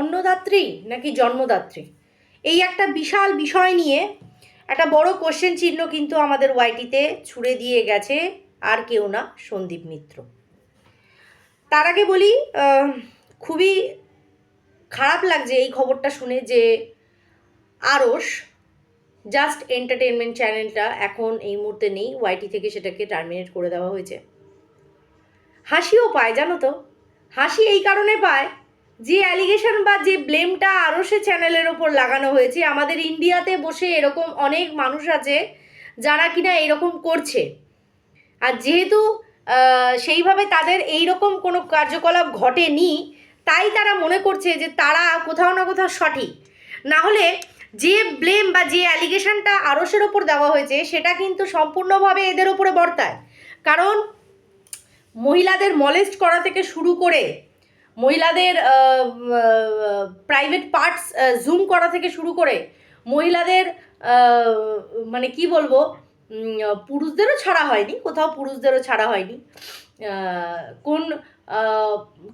অন্নদাত্রী নাকি জন্মদাত্রী? এই একটা বিশাল বিষয় নিয়ে একটা বড় কোশ্চেন চিহ্ন কিন্তু আমাদের ওয়াইটিতে ছুড়ে দিয়ে গেছে আর কেউ না, সন্দীপ মিত্র। তার আগে বলি খুবই খারাপ লাগছে এই খবরটা শুনে যে আরস জাস্ট এন্টারটেনমেন্ট চ্যানেলটা এখন এই মুহূর্তে নেই ওয়াইটি থেকে সেটাকে টার্মিনেট করে দেওয়া হয়েছে। হাসিও পায়, জানো তো? হাসি এই কারণে পায় যে অ্যালিগেশন বা যে ব্লেমটা আরও সে চ্যানেলের ওপর লাগানো হয়েছে, আমাদের ইন্ডিয়াতে বসে এরকম অনেক মানুষ আছে যারা কিনা এরকম করছে। আর যেহেতু সেইভাবে তাদের এই রকম কোনো কার্যকলাপ ঘটেনি, তাই তারা মনে করছে যে তারা কোথাও না কোথাও সঠিক। না হলে যে ব্লেম বা যে অ্যালিগেশনটা আরসের ওপর দেওয়া হয়েছে, সেটা কিন্তু সম্পূর্ণভাবে এদের ওপরে বর্তায়। কারণ মহিলাদের মলেস্ট করা থেকে শুরু করে মহিলাদের প্রাইভেট পার্টস জুম করা থেকে শুরু করে মহিলাদের মানে কি বলব পুরুষদেরও ছাড়া হয়নি কোথাও পুরুষদেরও ছাড়া হয়নি। কোন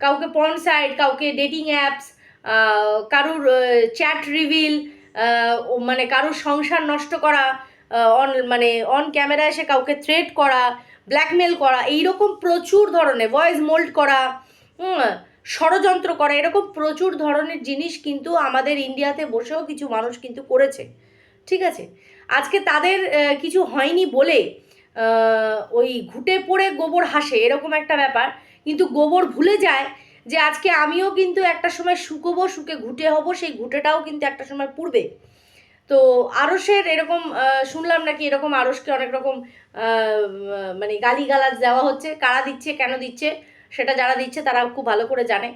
কাউকে পর্ন সাইট কাউকে ডেটিং অ্যাপস কারুর চ্যাট রিভিল মানে কারুর সংসার নষ্ট করা অন মানে অন ক্যামেরা এসে কাউকে থ্রেট করা ব্ল্যাকমেল করা এইরকম প্রচুর ধরনের ভয়েস মোল্ড করা হুম, ষড়যন্ত্র করা, এরকম প্রচুর ধরনের জিনিস কিন্তু আমাদের ইন্ডিয়াতে বসেও কিছু মানুষ কিন্তু করেছে। ঠিক আছে? আজকে তাদের কিছু হয়নি বলে ওই ঘুটে পড়ে গোবর হাসে, এরকম একটা ব্যাপার। কিন্তু গোবর ভুলে যায় যে আজকে আমিও কিন্তু একটা সময় শুকোবো, শুকে ঘুটে হব, সেই ঘুটেটাও কিন্তু একটা সময় পুড়বে। তো আরসের এরকম শুনলাম নাকি এরকম আরসকে অনেক রকম মানে গালিগালাজ দেওয়া হচ্ছে। কারা দিচ্ছে, কেন দিচ্ছে? সেটা যারা দিচ্ছে তারা খুব ভালো করে জানে।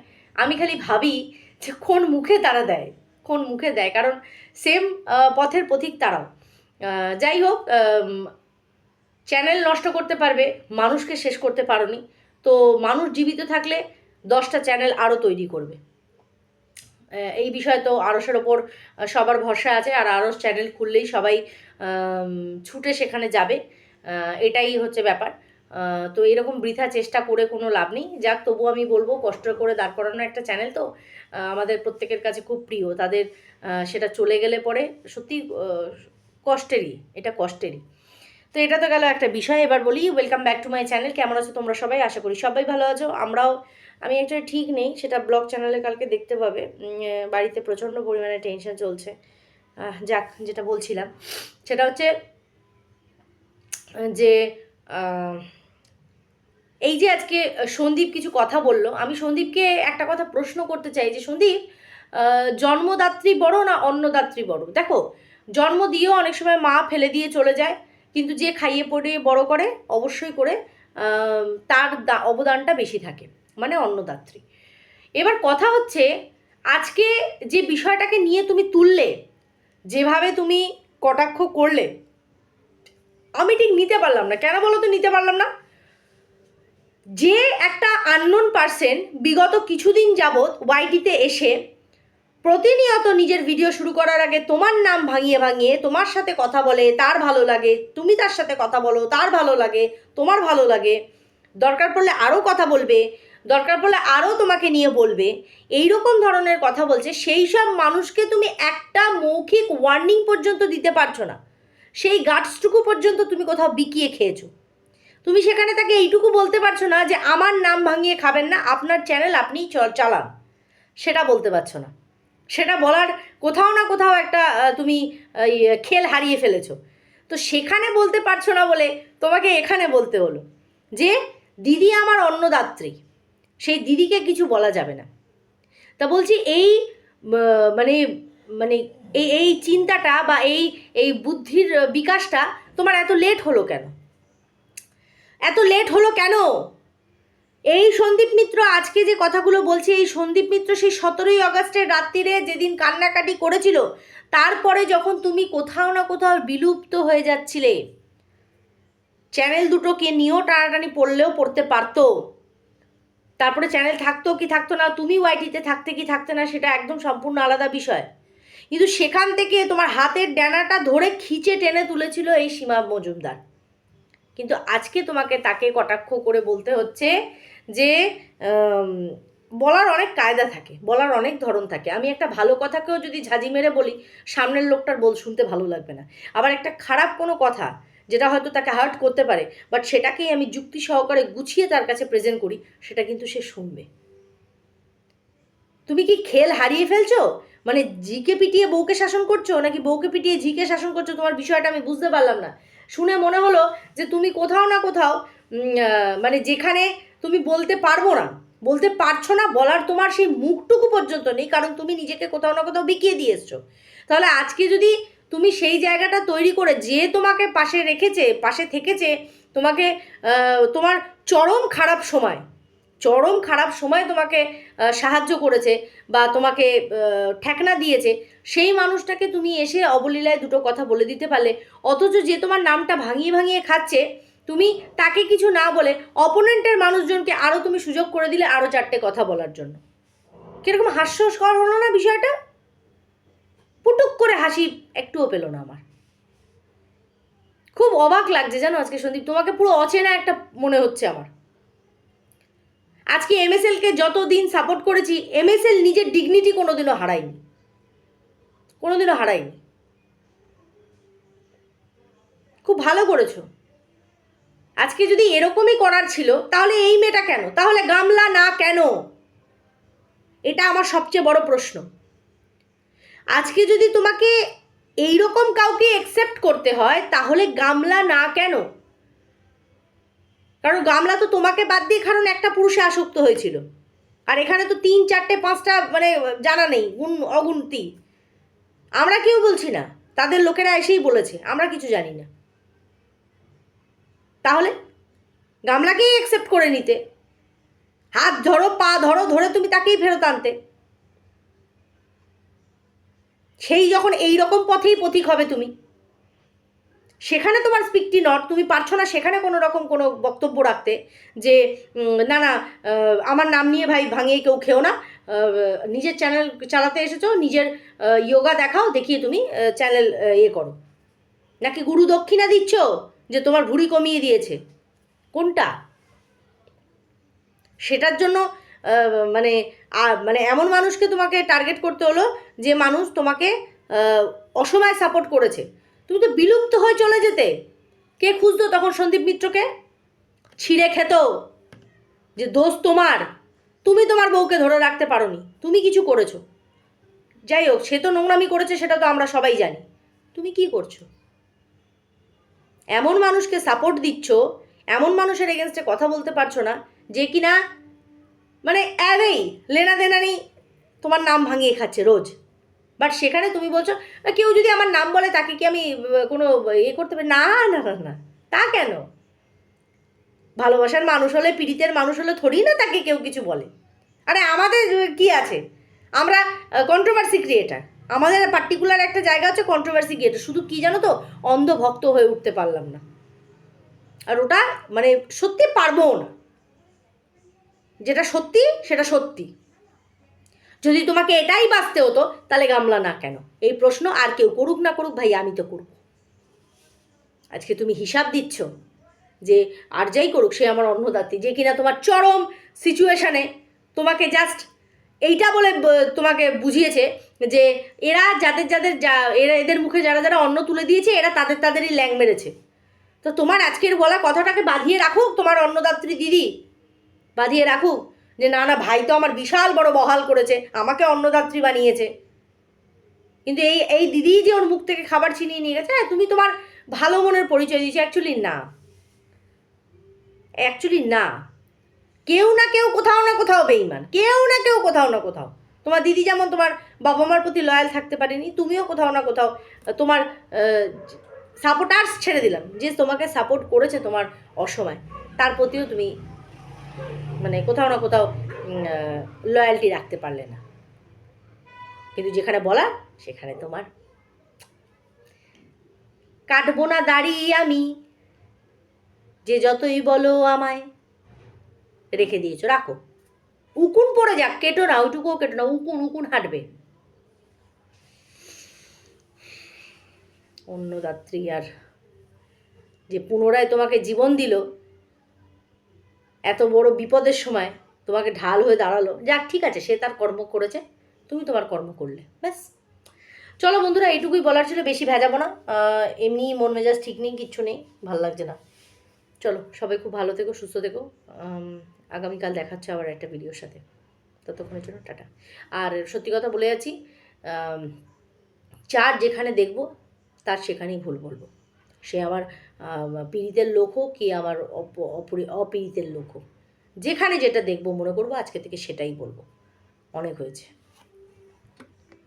আমি খালি ভাবি যে কোন মুখে তারা দেয়, কোন মুখে দেয়? কারণ সেম পথের পথিক তারাও। যাই হোক চ্যানেল নষ্ট করতে পারবে, মানুষকে শেষ করতে পারোনি। তো মানুষ জীবিত থাকলে দশটা চ্যানেল আরও তৈরি করবে। এই বিষয়ে তো আরসের ওপর সবার ভরসা আছে। আর আরস চ্যানেল খুললেই সবাই ছুটে সেখানে যাবে। এটাই হচ্ছে ব্যাপার। তো এরকম বৃথা চেষ্টা করে কোনো লাভ নেই। যাক তবু আমি বলব, কষ্ট করে দাঁড় করানো একটা চ্যানেল তো আমাদের প্রত্যেকের কাছে খুব প্রিয়। তাদের সেটা চলে গেলে পরে সত্যি কষ্টেরই, এটা কষ্টেরই। তো এটা তো গেল একটা বিষয়। এবার বলি welcome back to my channel কেমন আছো তোমরা সবাই? আশা করি সবাই ভালো আছো। আমরাও, আমি একটা ঠিক নেই, সেটা ব্লগ চ্যানেলে কালকে দেখতে পাবে। বাড়িতে প্রচণ্ড পরিমাণে টেনশন চলছে। যাক, যেটা বলছিলাম। সেটা হচ্ছে, যে এই যে আজকে সন্দীপ কিছু কথা বলল, আমি সন্দীপকে একটা কথা প্রশ্ন করতে চাই যে, সন্দীপ জন্মদাত্রী বড় না অন্নদাত্রী বড়? দেখো, জন্ম দিয়েও অনেক সময় মা ফেলে দিয়ে চলে যায়, কিন্তু যে খাইয়ে পড়িয়ে বড় করে, অবশ্যই করে তার অবদানটা বেশি থাকে মানে অন্নদাত্রী। এবার কথা হচ্ছে, আজকে যে বিষয়টাকে নিয়ে তুমি তুললে, যেভাবে তুমি কটাক্ষ করলে, আমি ঠিক নিতে পারলাম না। কেন বলো তো নিতে পারলাম না? যে একটা আননোন পার্সন বিগত কিছুদিন যাবৎ ওয়াইটিতে এসে প্রতিনিয়ত নিজের ভিডিও শুরু করার আগে তোমার নাম ভাঙিয়ে ভাঙিয়ে তোমার সাথে কথা বলে, তার ভালো লাগে, তুমি তার সাথে কথা বলো, তার ভালো লাগে, তোমার ভালো লাগে। দরকার পড়লে আরও কথা বলবে, দরকার পড়লে আরও তোমাকে নিয়ে বলবে। এই রকম ধরনের কথা বলছে সেই সব মানুষকে তুমি একটা মৌখিক ওয়ার্নিং পর্যন্ত দিতে পারছ না। সেই গার্ডসটুকু পর্যন্ত তুমি কোথাও বিকিয়ে খেয়েছো। তুমি সেখানে তাকে এইটুকু বলতে পারছ না যে আমার নাম ভাঙিয়ে খাবেন না আপনার চ্যানেল আপনিই চ- চালান। সেটা বলতে পারছ না। সেটা বলার কোথাও না কোথাও একটা তুমি ইয়ে, খেল হারিয়ে ফেলেছো। তো সেখানে বলতে পারছ না বলে তোমাকে এখানে বলতে হলো যে দিদি আমার অন্নদাত্রী সেই দিদিকে কিছু বলা যাবে না। তা বলছি এই মানে মানে এই এই চিন্তাটা বা এই এই বুদ্ধির বিকাশটা তোমার এত লেট হলো কেন? এত লেট হলো কেন? এই সন্দীপ মিত্র আজকে যে কথাগুলো বলছে, এই সন্দীপ মিত্র সেই সতেরোই আগস্টের রাত্রিরে যেদিন কান্নাকাটি করেছিল, তারপরে যখন তুমি কোথাও না কোথাও বিলুপ্ত হয়ে যাচ্ছিলে চ্যানেল দুটোকে নিয়েও টানাটানি পড়লেও পড়তে পারতো। তারপরে চ্যানেল থাকতো কি থাকতো না, তুমি ওয়াইটিতে থাকতে কি থাকতে না, সেটা একদম সম্পূর্ণ আলাদা বিষয়। কিন্তু সেখান থেকে তোমার হাতের ডানাটা ধরে খিচে টেনে তুলেছিল এই সীমা মজুমদার। কিন্তু আজকে তোমাকে তাকে কটাক্ষ করে বলতে হচ্ছে যে বলার অনেক কায়দা থাকে, বলার অনেক ধরন থাকে। আমি একটা ভালো কথাকেও যদি ঝাঁঝি মেরে বলি, সামনের লোকটার বল শুনতে ভালো লাগবে না। আবার একটা খারাপ কোনো কথা, যেটা হয়তো তাকে হার্ট করতে পারে বাট সেটাকেই আমি যুক্তি সহকারে গুছিয়ে তার কাছে প্রেজেন্ট করি, সেটা কিন্তু সে শুনবে। তুমি কি খেল হারিয়ে ফেলছো? মানে জিকে পিটিয়ে বউকে শাসন করছ? নাকি বউকে পিটিয়ে ঝিকে শাসন করছ? তোমার বিষয়টা আমি বুঝতে পারলাম না। শুনে মনে হলো যে তুমি কোথাও না কোথাও মানে যেখানে তুমি বলতে পারব না, বলতে পারছ না বলার তোমার সেই মুখটুকু পর্যন্ত নেই, কারণ তুমি নিজেকে কোথাও না কোথাও বিকিয়ে দিয়ে এসছো। তাহলে আজকে যদি তুমি সেই জায়গাটা তৈরি করে যে তোমাকে পাশে রেখেছে, পাশে থেকেছে, তোমাকে তোমার চরম খারাপ সময় চরম খারাপ সময় তোমাকে সাহায্য করেছে বা তোমাকে ঠেকনা দিয়েছে, সেই মানুষটাকে তুমি এসে অবলীলায় দুটো কথা বলে দিতে পারলে। অথচ যে তোমার নামটা ভাঙিয়ে ভাঙিয়ে খাচ্ছে, তুমি তাকে কিছু না বলে অপোনেন্টের মানুষজনকে আরও তুমি সুযোগ করে দিলে আরও চারটে কথা বলার জন্য। কীরকম হাস্যস্কর হলো না বিষয়টা? পুটুক করে হাসি একটুও পেল না আমার। খুব অবাক লাগছে জানো আজকে সন্দীপ, তোমাকে পুরো অচেনা একটা মনে হচ্ছে আমার। আজকে এমএসএলকে যতদিন সাপোর্ট করেছি এমএসএল নিজের ডিগনিটি কোনোদিনও হারায়নি। কোনোদিনও হারায়নি। খুব ভালো করেছ। আজকে যদি এরকমই করার ছিল, তাহলে এই মেয়েটা কেন? তাহলে গামলা না কেন? এটা আমার সবচেয়ে বড় প্রশ্ন। আজকে যদি তোমাকে এই রকম কাউকে অ্যাকসেপ্ট করতে হয়, তাহলে গামলা না কেন? কারণ গামলা তো তোমাকে বাদ দিয়ে কারণ একটা পুরুষে আসক্ত হয়েছিল। আর এখানে তো তিন, চারটে, পাঁচটা মানে জানা নেই, গুণ অগুন্তি আমরা কেউ বলছি না, তাদের লোকেরা এসেই বলেছে, আমরা কিছু জানি না। তাহলে গামলাকেই অ্যাকসেপ্ট করে নিতে। হাত ধরো, পা ধরো, ধরে তুমি তাকেই ফেরত আনতে। সেই যখন এই রকম পথেই পথিক হবে তুমি সেখানে তোমার স্পিকটি নট তুমি পারছ না সেখানে কোনো রকম কোনো বক্তব্য রাখতে যে না না আমার নাম নিয়ে ভাই ভাঙিয়ে কেউ খেও না। নিজের চ্যানেল চালাতে এসেছ, নিজের যোগা দেখাও, দেখিয়ে তুমি চ্যানেল ইয়ে করো। নাকি গুরু দক্ষিণা দিচ্ছ যে তোমার ভুঁড়ি কমিয়ে দিয়েছে? কোনটা? সেটার জন্য মানে মানে এমন মানুষকে তোমাকে টার্গেট করতে হলো যে মানুষ তোমাকে অসময়ে সাপোর্ট করেছে। তুমি তো বিলুপ্ত হয়ে চলে যেতে। কে খুঁজতো তখন সন্দীপ মিত্রকে? ছিঁড়ে খেত যে দোষ তোমার। তুমি তোমার বউকে ধরে রাখতে পারোনি। তুমি কিছু করেছ। যাই হোক, সে তো নোংরামি করেছে, সেটা তো আমরা সবাই জানি। তুমি কি করছ? এমন মানুষকে সাপোর্ট দিচ্ছ, এমন মানুষের এগেনস্টে কথা বলতে পারছ না, যে কিনা মানে অ্যাবেই লেনা দেনা নেই, তোমার নাম ভাঙিয়ে খাচ্ছে রোজ। বাট সেখানে তুমি বলছো কেউ যদি আমার নাম বলে তাকে কি আমি কোনো ইয়ে করতে পারি? না না না না। তা কেন? ভালোবাসার মানুষ হলে, পীড়িতের মানুষ হলে থোড়ি না তাকে কেউ কিছু বলে। আরে আমাদের কি আছে? আমরা কন্ট্রোভার্সি ক্রিয়েটার আমাদের পার্টিকুলার একটা জায়গা আছে কন্ট্রোভার্সি ক্রিয়েটার শুধু কি জানো তো? অন্ধভক্ত হয়ে উঠতে পারলাম না। আর ওটা মানে সত্যি পারব না। যেটা সত্যি, সেটা সত্যি। যদি তোমাকে এটাই বাঁচতে হতো, তাহলে গামলা না কেন? এই প্রশ্ন আর কেউ করুক না করুক, ভাই, আমি তো করব। আজকে তুমি হিসাব দিচ্ছ যে আর যাই করুক, সে আমার অন্নদাত্রী, যে কিনা তোমার চরম সিচুয়েশানে তোমাকে জাস্ট এইটা বলে তোমাকে বুঝিয়েছে যে এরা যাদের যাদের যা, এরা এদের মুখে যারা যারা অন্ন তুলে দিয়েছে, এরা তাদের, তাদেরই ল্যাং মেরেছে। তো তোমার আজকের বলা কথাটাকে বাঁধিয়ে রাখুক তোমার অন্নদাত্রী দিদি। বাঁধিয়ে রাখুক। যে, না না, ভাই তো আমার বিশাল বড় বহাল করেছে, আমাকে অন্নদাত্রী বানিয়েছে। কিন্তু এই এই দিদিই যে ওর মুখ থেকে খাবার ছিনিয়ে নিয়ে গেছে হ্যাঁ তুমি তোমার ভালো মনের পরিচয় দিয়েছ অ্যাকচুয়ালি না। অ্যাকচুয়ালি না। কেউ না কেউ কোথাও না কোথাও বেইমান, কেউ না কেউ কোথাও না কোথাও। তোমার দিদি যেমন তোমার বাবা মার প্রতি লয়াল থাকতে পারেনি, তুমিও কোথাও না কোথাও তোমার সাপোর্টার্স ছেড়ে দিলাম, যে তোমাকে সাপোর্ট করেছে তোমার অসময়, তার প্রতিও তুমি মানে কোথাও না কোথাও লয়্যালটি রাখতে পারলে না। কিন্তু যেখানে বলা, সেখানে তোমার। কাটবো না দাঁড়িয়ে আমি, যে যতই বলো আমায়। রেখে দিয়েছ, রাখো। উকুন পড়ে যাক, কেটো না, ওইটুকুও কেটো না, উকুন উকুন হাঁটবে। অন্য অন্নদাত্রী আর যে পুনরায় তোমাকে জীবন দিল এত বড় বিপদের সময় তোমাকে ঢাল হয়ে দাঁড়াল। যাক ঠিক আছে সে তার কর্ম করেছে তুমি তোমার কর্ম করলে ব্যাস। চলো বন্ধুরা এইটুকুই বলার ছিল বেশি ভেজাবো না। এমনি মন মেজাজ ঠিক নেই কিচ্ছু নেই ভালো লাগছে না। চলো সবাই খুব ভালো থেকো সুস্থ থেকো। আগামীকাল দেখাচ্ছে আবার একটা ভিডিওর সাথে। ততক্ষণের জন্য টাটা। আর সত্যি কথা বলে যাচ্ছি চার যেখানে দেখব তার সেখানেই ভুল বলব। সে আম, পীড়িতের লোক হোক কি আমার অপীড়িতের লোক হোক যেখানে যেটা দেখব মনে করব, আজকে থেকে সেটাই বলব। অনেক হয়েছে।